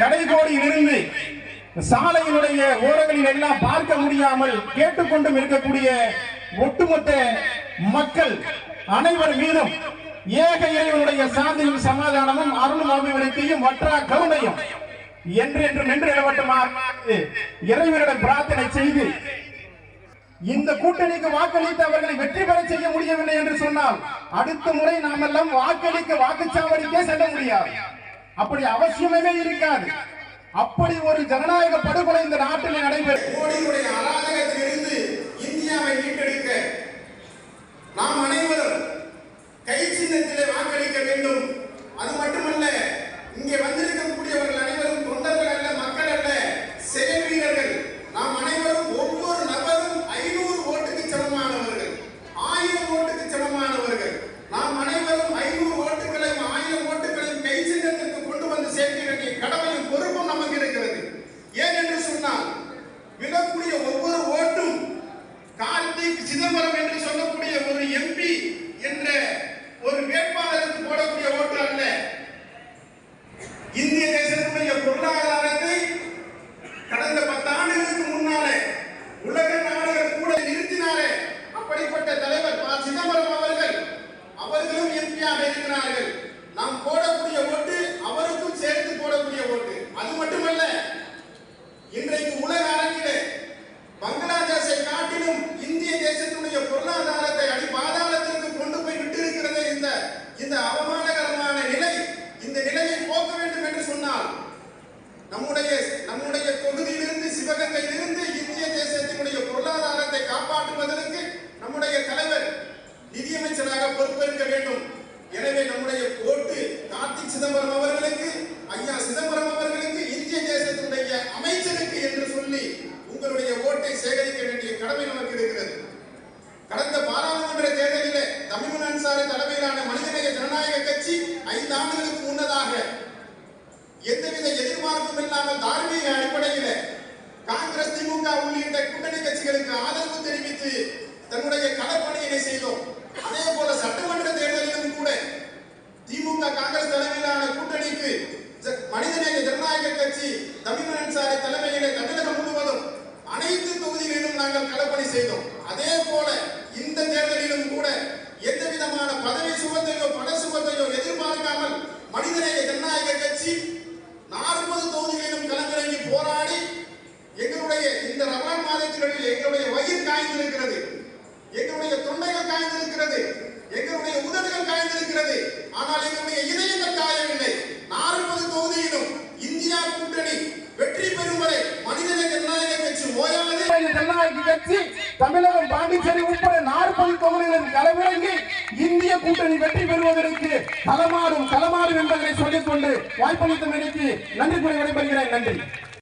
கடைகோடியில் இருந்து சாலையினுடைய ஓரங்களில் எல்லாம் பார்க்க முடியாமல் கேட்டுக்கொண்டும் இருக்கக்கூடிய ஒட்டுமொத்த மக்கள் அனைவர் மீதும் ஏக இறைவனுடைய சாந்தியும் சமாதானமும் அருளும் அபிவிருத்தியும் வற்றா கருணையும் என்று என்று நின்று நிலவட்டுமா இறைவனிடம் பிரார்த்தனை செய்து இந்த கூட்டணிக்கு வாக்களித்து அவர்களை வெற்றி பெற செய்ய முடியவில்லை என்று சொன்னால் அடுத்த முறை நாம் எல்லாம் வாக்களிக்க வாக்குச்சாவடிக்கே செல்ல முடியாது. அப்படி அவசியமே இருக்காது. அப்படி ஒரு ஜனநாயக படுகொலை இந்த நாட்டில் நடைபெறும். மோடியுடைய அராஜகத்திலிருந்து இந்தியாவை மீட்டெடுக்க நாம் அனைவரும் கை சின்னத்திலே வாக்களிக்க வேண்டும் அது மட்டுமல்ல இங்கே வந்திருக்கக்கூடியவர்கள் அனைவரும் தொண்டர்கள் அல்ல மக்கள் அல்ல செயல் வீரர்கள் நாம் அனைவரும் ஒவ்வொரு நபரும் ஐநூறு ஓட்டுக்கு சமமானவர்கள் ஆயிரம் ஓட்டுக்கு சமமானவர்கள் நாம் அனைவரும் ஐநூறு ஓட்டுகளையும் ஆயிரம் ஓட்டுகளையும் கை சின்னத்திற்கு கொண்டு வந்து சேர்க்க வேண்டிய கடமையும் பொறுப்பும் நமக்கு இருக்கிறது ஏன் என்று சொன்னால் விழக்கூடிய ஒவ்வொரு ஓட்டும் கார்த்திக் சிதம்பரம் என்று சொல்லக்கூடிய ஒரு எம்பி என்ற ஒரு வேட்பாளருக்கு போடக்கூடிய ஓட்டு அல்ல இந்திய தேசத்துடைய பொருளாதாரத்தை கடந்த பத்தாண்டுகளுக்கு முன்னாலே உலக நாடுகள் கூட நிறுத்தினாரே அப்படிப்பட்ட தலைவர் ப. சிதம்பரம் அவர்கள் அவர்களும் எம்பியாக இருக்கிறார்கள். நாம் போடக்கூடிய ஓட்டு அவருக்கும் சேர்த்து போடக்கூடிய ஓட்டு. அது மட்டுமல்ல இன்றைக்கு உலக அரங்கிலே பங்களாதேஷை காட்டிலும் இந்திய தேசத்துடைய பொருளாதாரத்தை அடி பாதாளத்திற்கு கொண்டு போய் விட்டிருக்கிறது இந்த இந்த அவமானகரமான நிலை. இந்த நிலையை போக்க வேண்டும் சொன்னால் நம்முடைய நம்முடைய தொகுதியிலிருந்து சிவகங்கையிலிருந்து இந்திய தேசத்தினுடைய பொருளாதாரத்தை காப்பாற்றுவதற்கு நம்முடைய தலைவர் நிதியமைச்சராக பொறுப்பேற்க வேண்டும். எனவே நம்முடைய ஓட்டு கார்த்திக் சிதம்பரம் அவர்களுக்கு ஐயா சிதம்பரம் அவர்களுக்கு இந்திய தேசத்தினுடைய அமைச்சருக்கு என்று சொல்லி உங்களுடைய ஓட்டை சேகரிக்க வேண்டிய கடமை நமக்கு இருக்கிறது. கடந்த பாராளுமன்ற தேர்தலில் தமிழ் அன்சாரி தலைமையிலான மனிதநேய ஜனநாயக கட்சி ஐந்து ஆண்டுகளுக்கு எதிர்பார்ப்பும் இல்லாமல் தார்மீக அடிப்படையில் காங்கிரஸ் திமுக உள்ளிட்ட கூட்டணி கட்சிகளுக்கு ஆதரவு தெரிவித்து தன்னுடைய களப்பணியினை செய்தோம். அதே போல சட்டமன்ற தேர்தலிலும் கூட திமுக காங்கிரஸ் தலைமையிலான கூட்டணிக்கு மனிதநேய ஜனநாயக கட்சி தமிழ் அன்சாரி தலைமையிலே தமிழகம் முழுவதும் அனைத்து தொகுதிகளிலும் நாங்கள் களப்பணி செய்தோம். அதே போல இந்த தேர்தலிலும் கூட எந்த விதமான பதவி சுகத்தையோ பண சுகத்தையோ எதிர்பார்க்காமல் மனிதநேய ஜனநாயக கட்சி நாற்பது தொகுதிகளிலும் களமிறங்கி ஜனநாயக கட்சி தமிழகம் பாண்டிச்சேரி உட்பட நாற்பது தொகுதிகளில் களமிறங்கி இந்திய கூட்டணி வெற்றி பெறுவதற்கு களமாடும் களமாடும் என்பதை சொல்லிக்கொண்டு வாய்ப்பளித்தமைக்கு நன்றி கூறி விடைபெறுகிறேன். நன்றி.